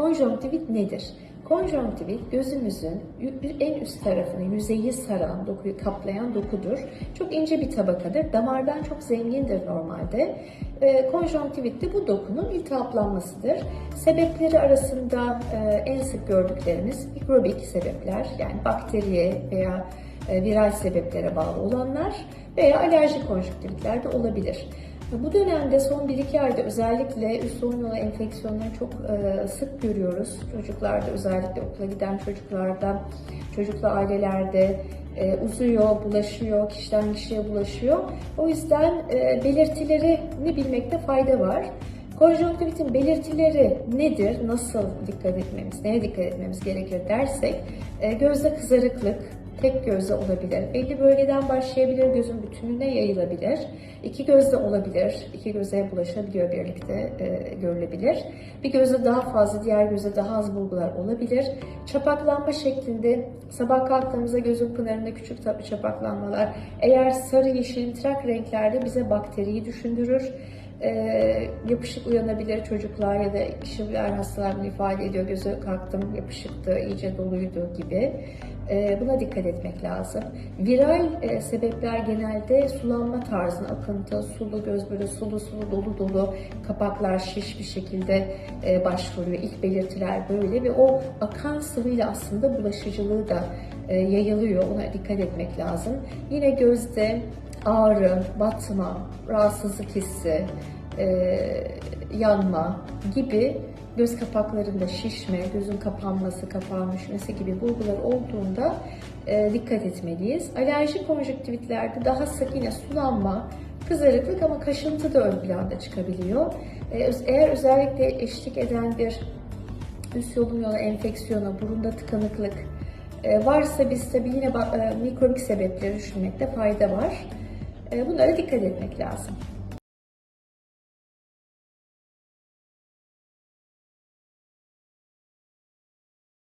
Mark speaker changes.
Speaker 1: Konjonktivit nedir? Konjonktivit gözümüzün en üst tarafını, yüzeyi saran, dokuyu kaplayan dokudur. Çok ince bir tabakadır. Damardan çok zengindir normalde. E, konjonktivit de bu dokunun iltihaplanmasıdır. Sebepleri arasında e, en sık gördüklerimiz mikrobik sebepler, yani bakteriye veya e, viral sebeplere bağlı olanlar veya alerjik konjonktivitler de olabilir. Bu dönemde son 1-2 ayda özellikle üst solunum yolu enfeksiyonlarını çok e, sık görüyoruz. Çocuklarda özellikle okula giden çocuklarda, çocuklu ailelerde e, uzuyor, bulaşıyor, kişiden kişiye bulaşıyor. O yüzden e, belirtilerini bilmekte fayda var. Konjonktivitin belirtileri nedir, nasıl dikkat etmemiz, neye dikkat etmemiz gerekir dersek, e, gözde kızarıklık, tek gözle olabilir. Belli bölgeden başlayabilir, gözün bütününe yayılabilir. İki gözle olabilir, iki göze bulaşabiliyor birlikte e, görülebilir. Bir gözde daha fazla, diğer gözde daha az bulgular olabilir. Çapaklanma şeklinde sabah kalktığımızda gözün pınarında küçük çapaklanmalar. Eğer sarı, yeşil, trak renklerde bize bakteriyi düşündürür. Ee, yapışık uyanabilir çocuklar ya da kişiler hastalar ifade ediyor. Gözü kalktım yapışıktı, iyice doluydu gibi. Ee, buna dikkat etmek lazım. Viral e, sebepler genelde sulanma tarzına, akıntı, sulu göz böyle sulu sulu dolu dolu kapaklar şiş bir şekilde e, başvuruyor. İlk belirtiler böyle ve o akan sıvıyla aslında bulaşıcılığı da e, yayılıyor. Ona dikkat etmek lazım. Yine gözde ağrı, batma, rahatsızlık hissi, e, yanma gibi göz kapaklarında şişme, gözün kapanması, kapağın düşmesi gibi bulgular olduğunda e, dikkat etmeliyiz. Alerjik konjüktivitlerde daha sık yine sulanma, kızarıklık ama kaşıntı da ön planda çıkabiliyor. E, eğer özellikle eşlik eden bir üst solunum yolu enfeksiyonu, burunda tıkanıklık e, varsa biz tabii yine e, mikrobik sebepleri düşünmekte fayda var. E, Bunlara dikkat etmek lazım.